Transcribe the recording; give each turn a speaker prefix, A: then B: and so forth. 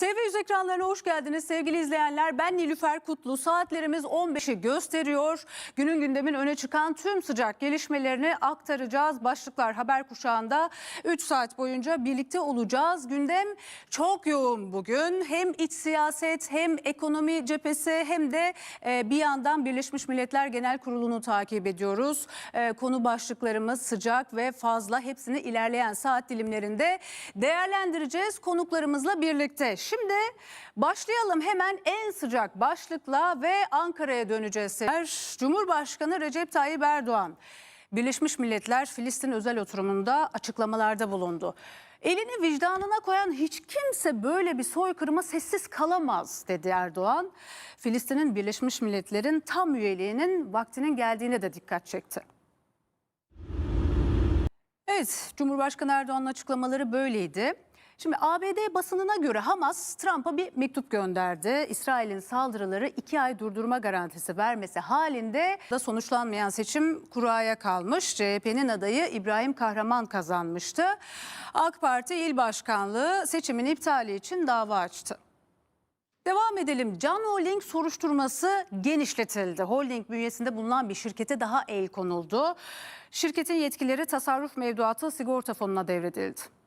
A: Ти Ekranlarına hoş geldiniz sevgili izleyenler. Ben Nilüfer Kutlu. Saatlerimiz 15'i gösteriyor. Günün gündemin öne çıkan tüm sıcak gelişmelerini aktaracağız. Başlıklar haber kuşağında 3 saat boyunca birlikte olacağız. Gündem çok yoğun bugün. Hem iç siyaset hem ekonomi cephesi hem de e, bir yandan Birleşmiş Milletler Genel Kurulu'nu takip ediyoruz. E, Konu başlıklarımız sıcak ve fazla. Hepsini ilerleyen saat dilimlerinde değerlendireceğiz konuklarımızla birlikte. Şimdi başlayalım hemen en sıcak başlıkla ve Ankara'ya döneceğiz. Cumhurbaşkanı Recep Tayyip Erdoğan Birleşmiş Milletler Filistin özel oturumunda açıklamalarda bulundu. Elini vicdanına koyan hiç kimse böyle bir soykırıma sessiz kalamaz dedi Erdoğan. Filistin'in Birleşmiş Milletler'in tam üyeliğinin vaktinin geldiğine de dikkat çekti. Evet, Cumhurbaşkanı Erdoğan'ın açıklamaları böyleydi. Şimdi ABD basınına göre Hamas Trump'a bir mektup gönderdi. İsrail'in saldırıları iki ay durdurma garantisi vermesi halinde da sonuçlanmayan seçim kuraya kalmış. CHP'nin adayı İbrahim Kahraman kazanmıştı. AK Parti il başkanlığı seçimin iptali için dava açtı. Devam edelim. Can Holding soruşturması genişletildi. Holding bünyesinde bulunan bir şirkete daha el konuldu. Şirketin yetkileri tasarruf mevduatı sigorta fonuna devredildi.